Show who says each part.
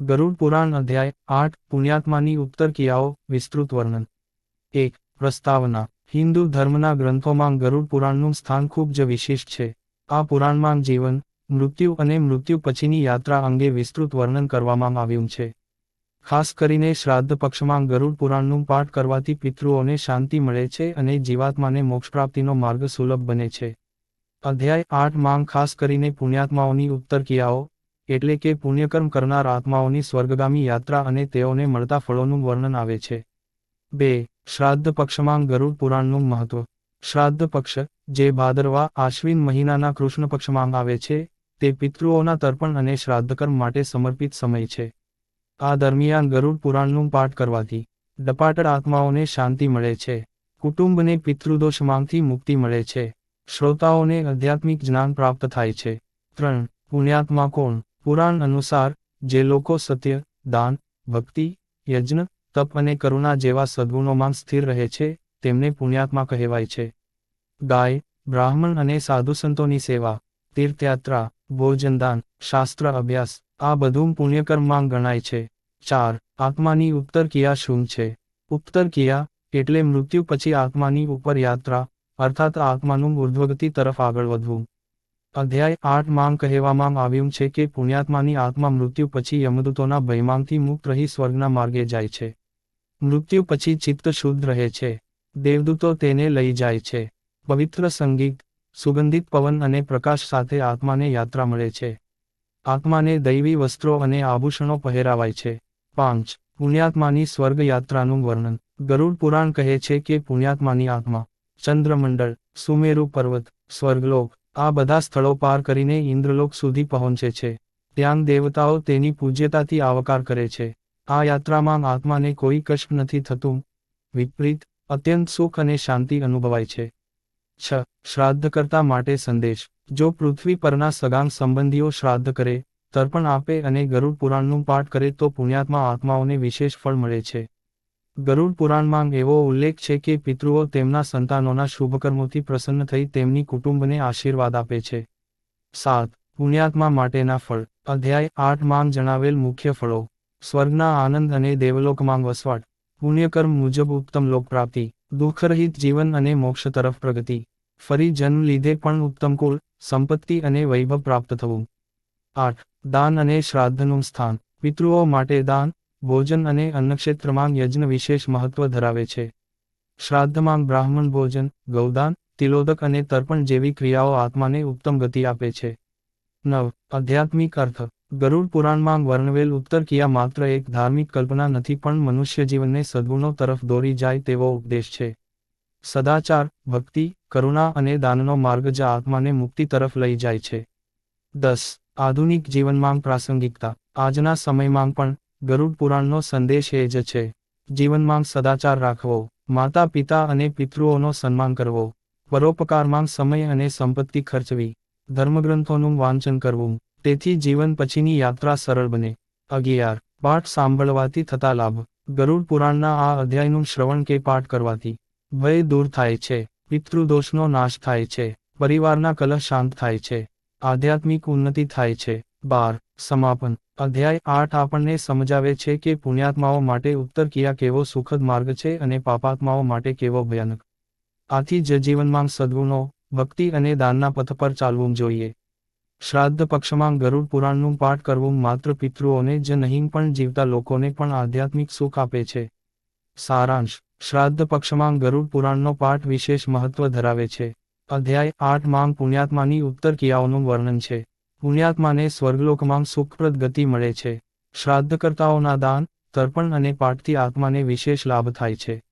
Speaker 1: ગરુડ પુરાણ અધ્યાય આઠ, પુણ્યાત્માની ઉત્તર ક્રિયાઓ, વિસ્તૃત વર્ણન. એક, પ્રસ્તાવના. હિન્દુ ધર્મના ગ્રંથોમાં ગરુડ પુરાણનું સ્થાન ખૂબ જ વિશિષ્ટ છે. આ પુરાણમાં જીવન, મૃત્યુ અને મૃત્યુ પછીની યાત્રા અંગે વિસ્તૃત વર્ણન કરવામાં આવ્યું છે. ખાસ કરીને શ્રાદ્ધ પક્ષમાં ગરુડ પુરાણનું પાઠ કરવાથી પિતૃઓને શાંતિ મળે છે અને જીવાત્માને મોક્ષ પ્રાપ્તિનો માર્ગ સુલભ બને છે. અધ્યાય આઠ માંગ ખાસ કરીને પુણ્યાત્માઓની ઉત્તર કિયાઓ એટલે કે પુણ્યકર્મ કરનાર આત્માઓની સ્વર્ગગામી યાત્રા અને તેઓને મળતા ફળોનું વર્ણન આવે છે. બે, શ્રાદ્ધ પક્ષમાં ગરુડ પુરાણનું મહત્વ. શ્રાદ્ધ પક્ષ, જે ભાદરવા આશ્વિન મહિનાના કૃષ્ણ પક્ષમાં આવે છે, તે પિતૃઓના તર્પણ અને શ્રાદ્ધકર્મ માટે સમર્પિત સમય છે. આ દરમિયાન ગરુડ પુરાણનું પાઠ કરવાથી ડપાટડ આત્માઓને શાંતિ મળે છે. કુટુંબને પિતૃદોષમાંથી મુક્તિ મળે છે. શ્રોતાઓને આધ્યાત્મિક જ્ઞાન પ્રાપ્ત થાય છે. ત્રણ, પુણ્યાત્મા કોણ? પુરાણ અનુસાર, જે લોકો સત્ય, દાન, ભક્તિ, યજ્ઞ, તપ અને કરુણા જેવા સદગુણોમાં સ્થિર રહે છે, તેમને પુણ્યાત્મા કહેવાય છે. ગાય, બ્રાહ્મણ અને સાધુ સંતોની સેવા, તીર્થયાત્રા, ભોજનદાન, શાસ્ત્ર અભ્યાસ, આ બધું પુણ્યકર્મમાં ગણાય છે. ચાર, આત્માની ઉત્તર કિયા શું છે? ઉત્તર કિયા એટલે મૃત્યુ પછી આત્માની ઉપર યાત્રા, અર્થાત આત્માનું ઉર્ધ્વગતિ તરફ આગળ વધવું. અધ્યાય આઠ માંગ કહેવામાં આવ્યું છે કે પુણ્યાત્માની આત્મા મૃત્યુ પછી યમદૂતોના ભયમાંથી મુક્ત રહી સ્વર્ગના માર્ગે જાય છે. મૃત્યુ પછી ચિત્ત શુદ્ધ રહે છે. દેવદૂતો તેને લઈ જાય છે. પવિત્ર સંગીત, સુગંધિત પવન અને પ્રકાશ સાથે આત્માને યાત્રા મળે છે. આત્માને દૈવી વસ્ત્રો અને આભૂષણો પહેરાવાય છે. પાંચ, પુણ્યાત્માની સ્વર્ગ યાત્રાનું વર્ણન. ગરુડ પુરાણ કહે છે કે પુણ્યાત્માની આત્મા ચંદ્રમંડળ, સુમેરુ પર્વત, સ્વર્ગલોક આ બધા સ્થળો પાર કરીને ઇન્દ્રલોક સુધી પહોંચે છે. ત્યાં દેવતાઓ તેની પૂજ્યતાથી આવકાર કરે છે. આ યાત્રામાં આત્માને કોઈ કષ્ટ નથી થતું. વિપરીત, અત્યંત સુખ અને શાંતિ અનુભવાય છે. છ, શ્રાદ્ધકર્તા માટે સંદેશ. જો પૃથ્વી પરના સગાન સંબંધીઓ શ્રાદ્ધ કરે, તર્પણ આપે અને ગરુડ પુરાણનું પાઠ કરે તો પુણ્યાત્મા આત્માઓને વિશેષ ફળ મળે છે. ગરુડ પુરાણમાં એવો ઉલ્લેખ છે કે પિતૃઓ તેમના સંતાનોના શુભકર્મોથી પ્રસન્ન થઈ તેમની કુટુંબને આશીર્વાદ આપે છે. સાત, પુણ્યાત્મા માટેના ફળ. અધ્યાય આઠમાં જણાવેલ મુખ્ય ફળો. સ્વર્ગના આનંદ અને દેવલોકમાં વસવાટ. પુણ્યકર્મ મુજબ ઉત્તમ લોક પ્રાપ્તિ. દુઃખરહિત જીવન અને મોક્ષ તરફ પ્રગતિ. ફરી જન્મ લીધે પણ ઉત્તમ કુળ સંપત્તિ અને વૈભવ પ્રાપ્ત થવું. આઠ, દાન અને શ્રાદ્ધનું સ્થાન. પિતૃઓ માટે દાન ભોજન અને અન્નક્ષેત્રમાં યજ્ઞ વિશેષ મહત્વ ધરાવે છે. શ્રાદ્ધમાં બ્રાહ્મણ ભોજન, ગૌદાન, તિલોદક અને તર્પણ જેવી ક્રિયાઓ આત્માને ઉત્તમ ગતિ આપે છે. નવ. આધ્યાત્મિક અર્થ. ગરુડ પુરાણમાં વર્ણવેલ ઉત્તર કિયા માત્ર એક ધાર્મિક કલ્પના નથી પણ મનુષ્ય જીવનને સદગુણો તરફ દોરી જાય તેવો ઉપદેશ છે. સદાચાર, ભક્તિ, કરુણા અને દાનનો માર્ગ જ આત્માને મુક્તિ તરફ લઈ જાય છે. દસ. આધુનિક જીવનમાં પ્રાસંગિકતા. આજના સમયમાં પણ ગરુડ પુરાણનો સંદેશ એ જ છે. જીવનમાં સદાચાર રાખવો, માતા, પિતા અને પિતૃઓનો સન્માન કરવો, પરોપકારમાં સમય અને સંપત્તિ ખર્ચવી, ધર્મગ્રંથોનું વાંચન કરવું, તેથી જીવન પછીની યાત્રા સરળ બને. અગિયાર, પાઠ સાંભળવાથી થતા લાભ. ગરુડ પુરાણના આ અધ્યાયનું શ્રવણ કે પાઠ કરવાથી ભય દૂર થાય છે, પિતૃદોષનો નાશ થાય છે, પરિવારના કલહ શાંત થાય છે, આધ્યાત્મિક ઉન્નતિ થાય છે. બાર, સમાપન. અધ્યાય આઠ આપણને સમજાવે છે કે પુણ્યાત્માઓ માટે ઉત્તર ક્રિયા કેવો સુખદ માર્ગ છે અને પાપાત્માઓ માટે કેવો ભયાનક. આથી જ જીવનમાં સદગુણો, ભક્તિ અને દાનના પથ પર ચાલવું જોઈએ. શ્રાદ્ધ પક્ષમાં ગરુડ પુરાણનું પાઠ કરવું માત્ર પિતૃઓને જ નહીં પણ જીવતા લોકોને પણ આધ્યાત્મિક સુખ આપે છે. સારાંશ. શ્રાદ્ધ પક્ષમાં ગરુડ પુરાણનો પાઠ વિશેષ મહત્વ ધરાવે છે. અધ્યાય આઠ માંગ પુણ્યાત્માની ઉત્તર ક્રિયાઓનું વર્ણન છે. પુણ્યાત્માને સ્વર્ગલોકમાં સુખપ્રદ ગતિ મળે છે. શ્રાદ્ધકર્તાઓના દાન, તર્પણ અને પાઠથી આત્માને વિશેષ લાભ થાય છે.